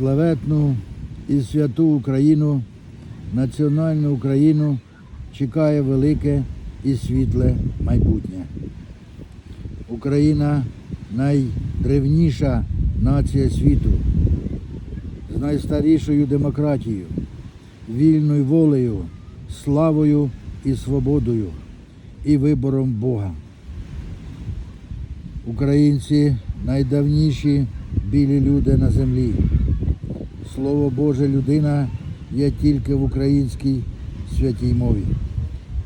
Славетну і святу Україну, національну Україну чекає велике і світле майбутнє. Україна найдревніша нація світу з найстарішою демократією, вільною волею, славою і свободою і вибором Бога. Українці найдавніші білі люди на землі. Слово Боже, людина є тільки в українській святій мові.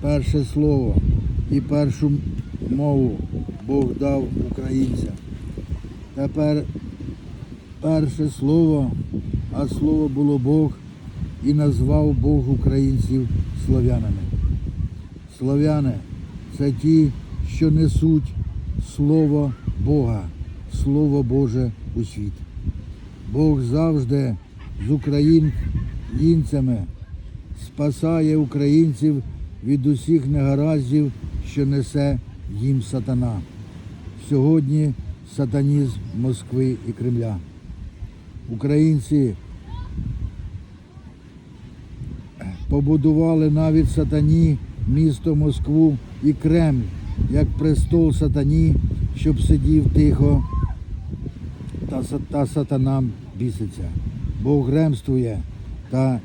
Перше слово і першу мову Бог дав українцям. Тепер перше слово, а слово було Бог і назвав Бог українців слов'янами. Слов'яни це ті, що несуть Слово Бога, Слово Боже у світ. Бог завжди з українцями спасає українців від усіх негараздів, що несе їм сатана. Сьогодні сатанізм Москви і Кремля. Українці побудували навіть сатані місто Москву і Кремль, як престол сатані, щоб сидів тихо та, та сатанам біситься. Бог ремствує, та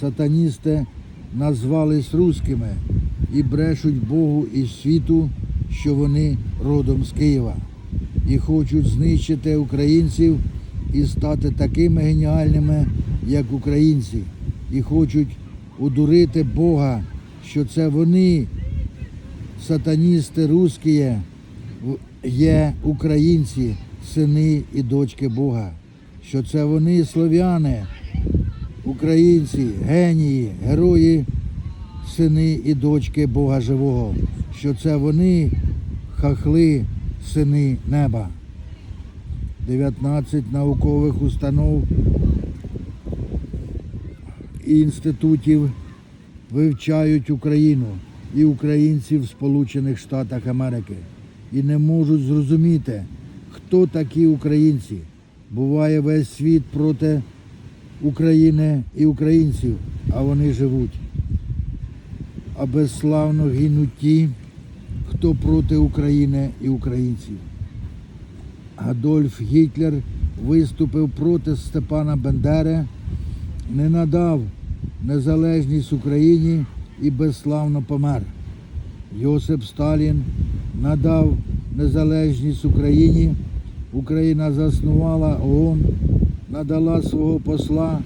сатаністи назвались руськими і брешуть Богу і світу, що вони родом з Києва. І хочуть знищити українців і стати такими геніальними, як українці, і хочуть удурити Бога, що це вони, сатаністи русські, є українці, сини і дочки Бога, що це вони слов'яни, українці, генії, герої, сини і дочки Бога живого, що це вони хахли, сини неба. 19 наукових установ і інститутів вивчають Україну і українців в Сполучених Штатах Америки і не можуть зрозуміти, хто такі українці. Буває весь світ проти України і українців, а вони живуть. А безславно гинуть ті, хто проти України і українців. Адольф Гітлер виступив проти Степана Бендери, не надав незалежність Україні і безславно помер. Йосип Сталін надав незалежність Україні. Україна заснувала ООН, надала свого посла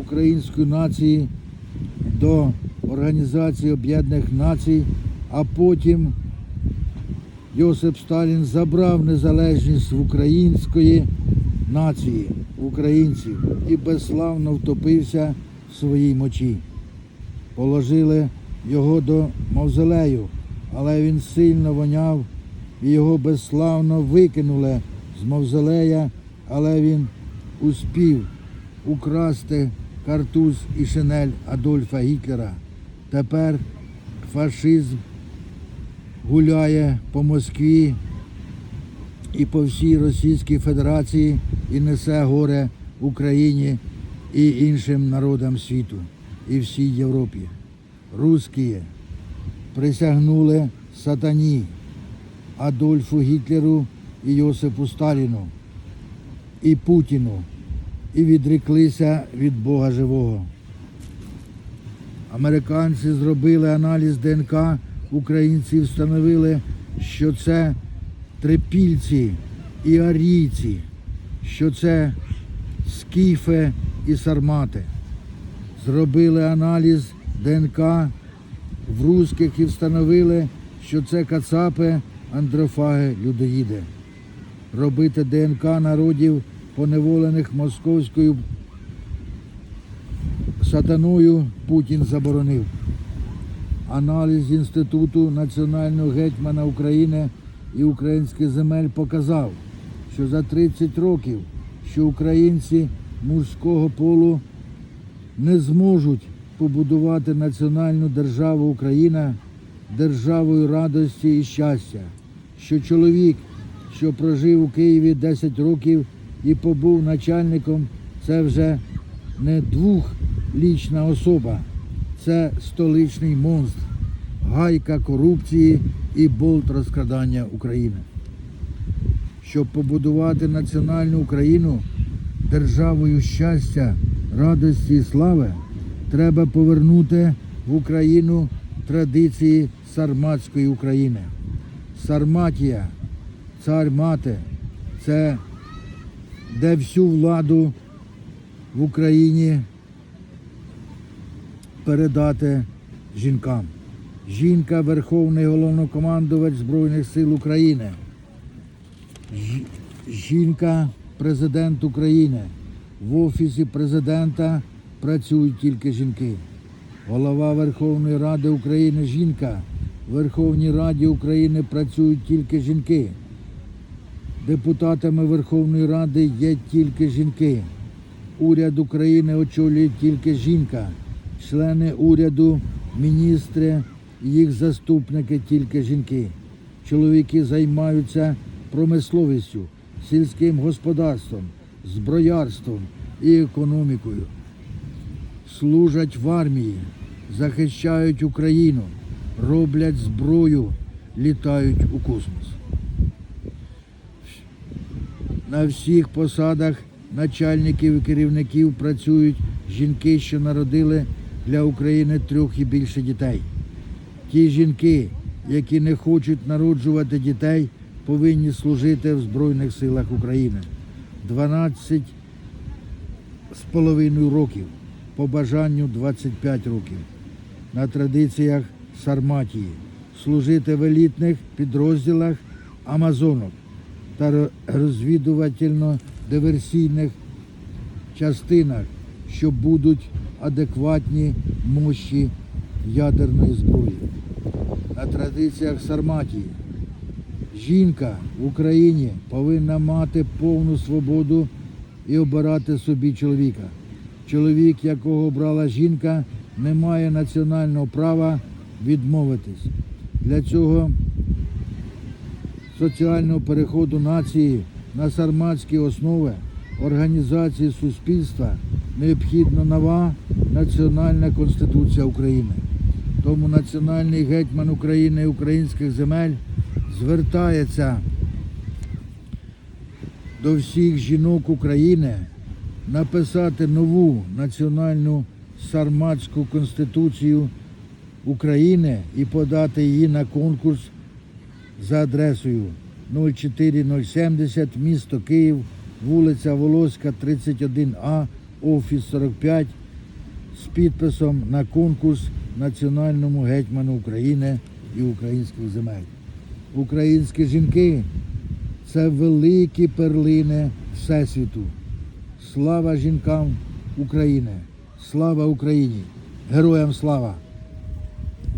української нації до Організації Об'єднаних Націй, а потім Йосип Сталін забрав незалежність в української нації, українців і безславно втопився в своїй мочі. Положили його до мавзолею, але він сильно воняв і його безславно викинули з мавзолея, але він успів украсти картуз і шинель Адольфа Гітлера. Тепер фашизм гуляє по Москві і по всій Російській Федерації і несе горе Україні і іншим народам світу і всій Європі. Русські присягнули сатані Адольфу Гітлеру і Йосипу Сталіну і Путіну і відреклися від Бога живого. Американці зробили аналіз ДНК, українці встановили, що це трипільці і арійці, що це скіфи і сармати. Зробили аналіз ДНК в русських і встановили, що це кацапи, андрофаги, людоїди. Робити ДНК народів, поневолених московською сатаною Путін заборонив. Аналіз Інституту національного гетьмана України і українських земель показав, що за 30 років, що українці мужського полу не зможуть побудувати національну державу Україна державою радості і щастя, що чоловік, що прожив у Києві 10 років і побув начальником це вже не двохлічна особа, це столичний монстр, гайка корупції і болт розкрадання України. Щоб побудувати національну Україну державою щастя, радості і слави, треба повернути в Україну традиції сарматської України. Сарматія, цар мати, це де всю владу в Україні передати жінкам. Жінка Верховний головнокомандувач Збройних сил України. Жінка президент України. В офісі президента працюють тільки жінки. Голова Верховної Ради України жінка. В Верховній Раді України працюють тільки жінки. Депутатами Верховної Ради є тільки жінки. Уряд України очолює тільки жінка. Члени уряду, міністри, їх заступники тільки жінки. Чоловіки займаються промисловістю, сільським господарством, зброярством і економікою. Служать в армії, захищають Україну, роблять зброю, літають у космос. На всіх посадах начальників і керівників працюють жінки, що народили для України трьох і більше дітей. Ті жінки, які не хочуть народжувати дітей, повинні служити в Збройних силах України. 12 з половиною років, по бажанню 25 років. На традиціях Сарматії служити в елітних підрозділах Амазонок та ро- розвідувально-диверсійних частинах, що будуть адекватні мощі ядерної зброї. На традиціях Сарматії жінка в Україні повинна мати повну свободу і обирати собі чоловіка. Чоловік, якого обрала жінка, не має національного права відмовитись. Для цього соціального переходу нації на сарматські основи організації суспільства необхідна нова національна конституція України. Тому національний гетьман України і українських земель звертається до всіх жінок України написати нову національну сарматську конституцію України і подати її на конкурс за адресою 04070, місто Київ, вулиця Волоська, 31А, офіс 45 з підписом на конкурс національному гетьману України і українських земель. Українські жінки це великі перлини Всесвіту. Слава жінкам України! Слава Україні! Героям слава!